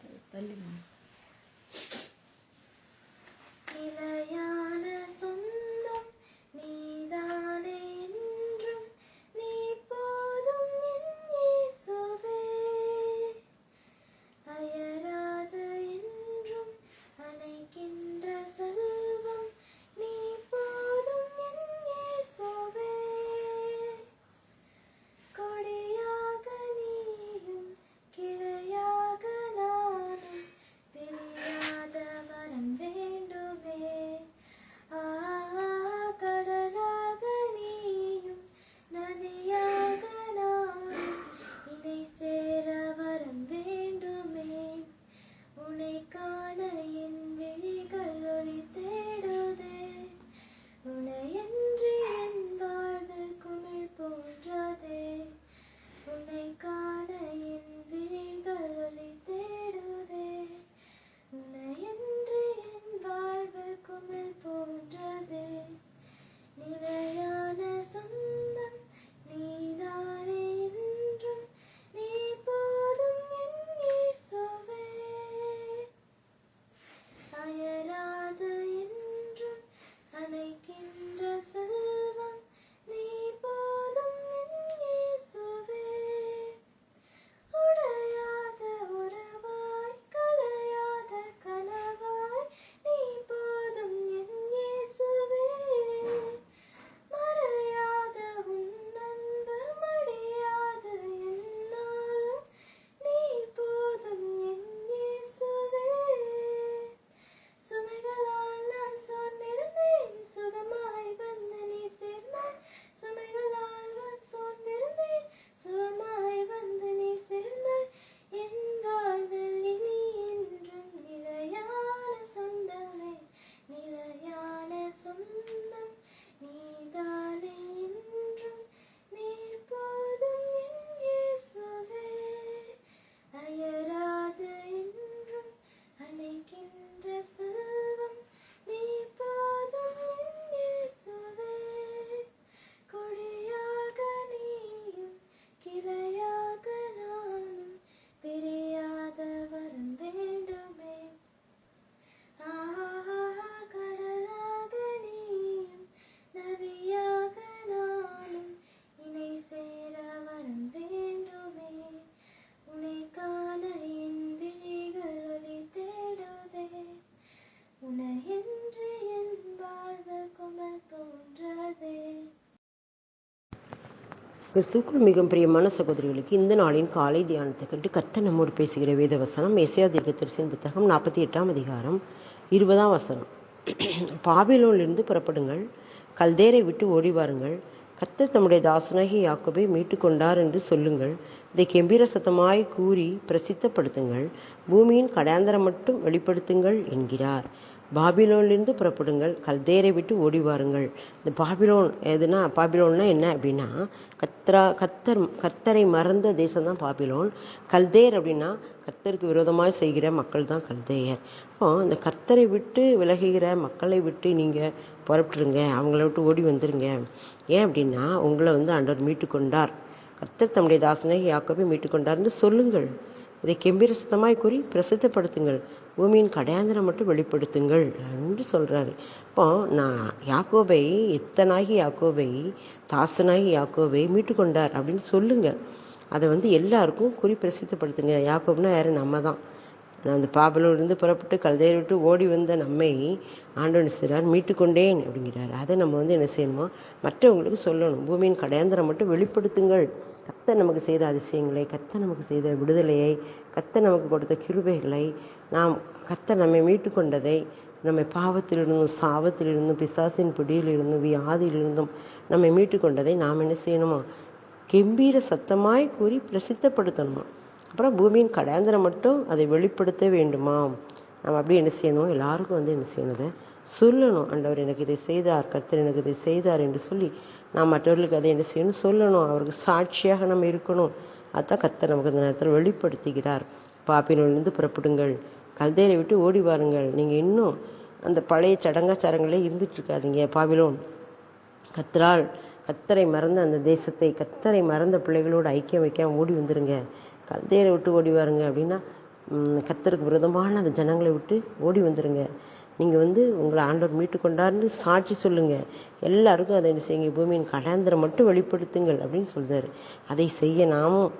Para italim. Nilayan. கிறிஸ்துக்குள் மிகவும் பிரியமான சகோதரிகளுக்கு இந்த நாளின் காலை தியானத்தை கண்டு கர்த்த நம்மோடு பேசுகிற வேத வசனம் மேசியா தீர்க்க புத்தகம் நாற்பத்தி எட்டாம் அதிகாரம் இருபதாம் வசனம். பாபிலோனிலிருந்து புறப்படுங்கள் கல்தேரை விட்டு ஓடி வாருங்கள். கர்த்தர் தம்முடைய தாசனாகி யாக்கோபை மீட்டு கொண்டார் என்று சொல்லுங்கள். இதை கெம்பீர சத்தமாய் கூறி பிரசித்தப்படுத்துங்கள். பூமியின் கடாந்தரம் மட்டும் வெளிப்படுத்துங்கள் என்கிறார். பாபிலோனிலிருந்து புறப்படுங்கள் கல்தேரை விட்டு ஓடி வாருங்கள். இந்த பாபிலோன் எதுனா பாபிலோன்னா என்ன அப்படின்னா கத்ரா கத்தர் கத்தரை மறந்த தேசம் தான் பாபிலோன். கல்தேர் அப்படின்னா கர்த்தருக்கு விரோதமாக செய்கிற மக்கள் தான் கல்தேயர். அப்போ இந்த கர்த்தரை விட்டு விலகுகிற மக்களை விட்டு நீங்கள் புறப்பட்டுருங்க அவங்கள விட்டு ஓடி வந்துருங்க. ஏன் அப்படின்னா உங்களை வந்து அண்டர் மீட்டு கொண்டார் கர்த்தர் தம்முடைய தாசனை யாக்கோபை மீட்டு கொண்டார்னு சொல்லுங்கள். இதை கெம்பீரசத்தமாய் கூறி பிரசித்தப்படுத்துங்கள். பூமியின் கடையாந்திரம் மட்டும் வெளிப்படுத்துங்கள் என்று சொல்கிறாரு இப்போ நான் யாக்கோபை எத்தனாகி யாக்கோபை தாசனாகி யாக்கோபை மீட்டு கொண்டார் அப்படின்னு சொல்லுங்கள் அதை வந்து எல்லாருக்கும் குறி பிரசித்தப்படுத்துங்க. யாக்கோப்னா யாரும் நம்ம தான். நான் அந்த பாபலோடிருந்து புறப்பட்டு கல்தையை விட்டு ஓடி வந்த நம்மை ஆண்டவன் சிறார் மீட்டு கொண்டேன் அப்படிங்கிறார். அதை நம்ம வந்து என்ன செய்யணுமோ மற்றவங்களுக்கு சொல்லணும். பூமியின் கடையாந்திரம் மட்டும் வெளிப்படுத்துங்கள். கத்த நமக்கு செய்த அதிசயங்களை கத்த நமக்கு செய்த விடுதலையை கத்த நமக்கு கொடுத்த கிருபைகளை நாம் கத்த நம்மை மீட்டு கொண்டதை நம்மை பாவத்திலிருந்தும் சாபத்திலிருந்தும் பிசாசின் பிடியிலிருந்தும் வியாதியிலிருந்தும் நம்மை மீட்டு கொண்டதை நாம் என்ன செய்யணுமா? கெம்பீர சத்தமாய் கூறி பிரசித்தப்படுத்தணுமா? அப்புறம் பூமியின் கடாந்திரம் மட்டும் அதை வெளிப்படுத்த வேண்டுமா? நம்ம அப்படியே என்ன செய்யணும்? எல்லாருக்கும் வந்து என்ன செய்யணும் அதை சொல்லணும். ஆண்டவர் எனக்கு இதை செய்தார் கர்த்தர் எனக்கு இதை செய்தார் என்று சொல்லி நாம் மற்றவர்களுக்கு அதை என்ன செய்யணும்? சொல்லணும். அவருக்கு சாட்சியாக நம்ம இருக்கணும். அதான் கர்த்தர் நமக்கு இந்த நேரத்தில் வெளிப்படுத்துகிறார். பாப்பினிலிருந்து புறப்படுங்கள். கல்தையை விட்டு ஓடி வாருங்கள். நீங்கள் இன்னும் அந்த பழைய சடங்காச்சாரங்களே இருந்துட்டுருக்காதீங்க பாபிலோன். கத்தரால் கத்தரை மறந்த அந்த தேசத்தை கத்தரை மறந்த பிள்ளைகளோடு ஐக்கியம் வைக்காம ஓடி வந்துருங்க. கல்தேரை விட்டு ஓடி வாருங்க அப்படின்னா கர்த்தருக்கு விரோதமான அந்த ஜனங்களை விட்டு ஓடி வந்துடுங்க நீங்கள் வந்து உங்களை ஆண்டவர் மீட்டு கொண்டார்னு சாட்சி சொல்லுங்கள் எல்லாருக்கும் அதை செய்யுங்க. பூமியின் கடாந்திரம் மட்டும் வெளிப்படுத்துங்கள் அப்படின்னு சொல்கிறாரு அதை செய்ய நாமும்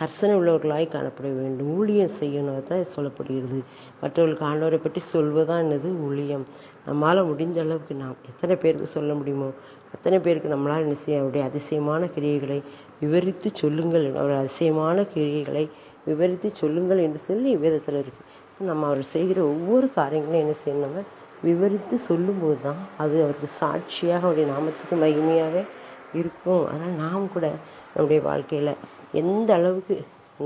கர்சனை உள்ளவர்களாய் காணப்பட வேண்டும். ஊழியம் செய்யணும் தான் சொல்லப்படுகிறது. மற்றவர்களுக்கு ஆண்டவரை பற்றி சொல்வதான் என்னது ஊழியம். நம்மால் முடிந்த அளவுக்கு நாம் எத்தனை பேருக்கு சொல்ல முடியுமோ அத்தனை பேருக்கு நம்மளால் என்ன செய்ய அவருடைய அதிசயமான கிரியைகளை விவரித்து சொல்லுங்கள். அவருடைய அதிசயமான கிரியைகளை விவரித்து சொல்லுங்கள் என்று சொல்லி வேதத்தில் இருக்கு. நம்ம அவர் செய்கிற ஒவ்வொரு காரியங்களும் என்ன செய்யணும் விவரித்து சொல்லும்போது தான் அது அவருக்கு சாட்சியாக அவருடைய நாமத்துக்கு மகிமையாக இருக்கும். அதனால் நாம் கூட நம்முடைய வாழ்க்கையில் எந்த அளவுக்கு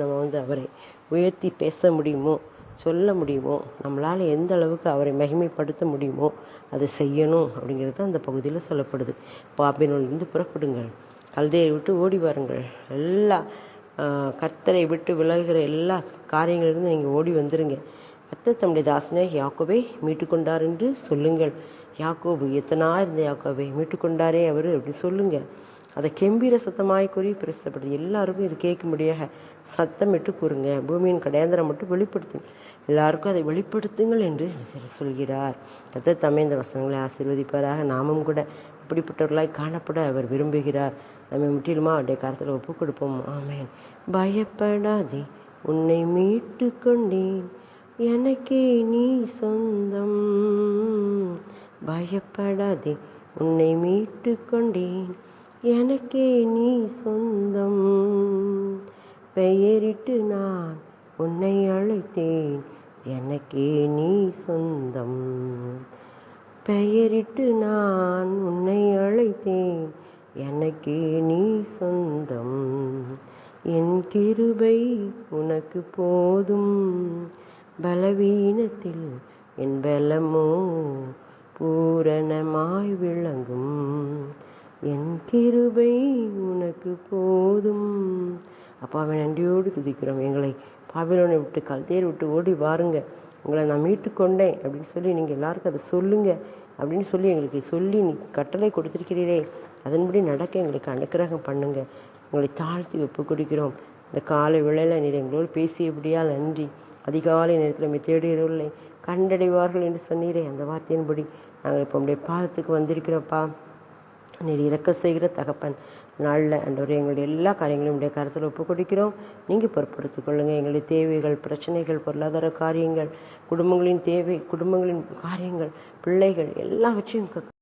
நம்ம வந்து அவரை உயர்த்தி பேச முடியுமோ சொல்ல முடியுமோ நம்மளால் எந்த அளவுக்கு அவரை மகிமைப்படுத்த முடியுமோ அதை செய்யணும் அப்படிங்கிறது அந்த பகுதியில் சொல்லப்படுது. பாபினோலிருந்து புறப்படுங்கள். கல்தையை விட்டு ஓடி வாருங்கள். எல்லா கத்தரை விட்டு விலகுகிற எல்லா காரியங்களிலிருந்து நீங்கள் ஓடி வந்துடுங்க கத்தர் தம்முடைய தாசனை யாக்கோவே மீட்டு கொண்டார் என்று சொல்லுங்கள். யாக்கோபு எத்தனா இருந்த யாக்கோபை மீட்டுக்கொண்டாரே அவர் அப்படி சொல்லுங்க. அதை கெம்பீர சத்தமாய் கூறி பிரசப்படுது. எல்லாருக்கும் இது கேட்கும்படியாக சத்தமிட்டு கூறுங்க. பூமியின் கடையாந்திரம் மட்டும் வெளிப்படுத்துங்க எல்லாருக்கும் அதை வெளிப்படுத்துங்கள் என்று சொல்கிறார். கர்த்தர் தம்மை இந்த வசனங்களை ஆசீர்வதிப்பாராக. நாமும் கூட இப்படிப்பட்டவர்களாய் காணப்பட அவர் விரும்புகிறார். நம்மை முற்றிலுமா அவருடைய கருத்தில் ஒப்பு கொடுப்போம் ஆமேன். பயப்படாதே. உன்னை மீட்டு கொண்டேன் எனக்கே நீ சொந்தம். பயப்படாதே உன்னை மீட்டு கொண்டேன். எனக்கே நீ சொந்தம். பெயரிட்டு நான் உன்னை அழைத்தேன். எனக்கே நீ சொந்தம். பெயரிட்டு நான் உன்னை அழைத்தேன். எனக்கே நீ சொந்தம். என் கிருபை உனக்கு போதும். பலவீனத்தில் என் பலமோ பூரணமாய் விளங்கும். என் கிருபை உனக்கு போதும். அப்பாவை நன்றியோடு துதிக்கிறோம். எங்களை பாபிலோனை விட்டு கல்தேர் விட்டு ஓடி வாருங்க. உங்களை நான் மீட்டு கொண்டேன் அப்படின்னு சொல்லி நீங்கள் எல்லாருக்கும் அதை சொல்லுங்க. அப்படின்னு சொல்லி எங்களுக்கு சொல்லி நீ கட்டளை கொடுத்துருக்கிறீரே. அதன்படி நடக்க எங்களுக்கு அனுக்கிரகம் பண்ணுங்க. உங்களை தாழ்த்தி ஒப்பு கொடுக்கிறோம். இந்த காலை விளையில நீர் எங்களோடு பேசியபடியால் நன்றி. அதிகாலை நேரத்தில் நம்மை இல்லை கண்டடைவார்கள் என்று சொன்னீரே அந்த வார்த்தையின்படி. நாங்கள் இப்போ உடைய பாதத்துக்கு வந்திருக்கிறோம்ப்பா. நீர் இறக்க செய்கிற தகப்பன். நாளில் அன்றவரை எங்களுடைய எல்லா காரியங்களையும் உடைய கருத்தில் ஒப்பு கொடுக்கிறோம். நீங்கள் பொறுப்படுத்திக் கொள்ளுங்கள் எங்களுடைய தேவைகள் பிரச்சனைகள் பொருளாதார காரியங்கள் குடும்பங்களின் தேவை குடும்பங்களின் காரியங்கள் பிள்ளைகள் எல்லாவற்றையும்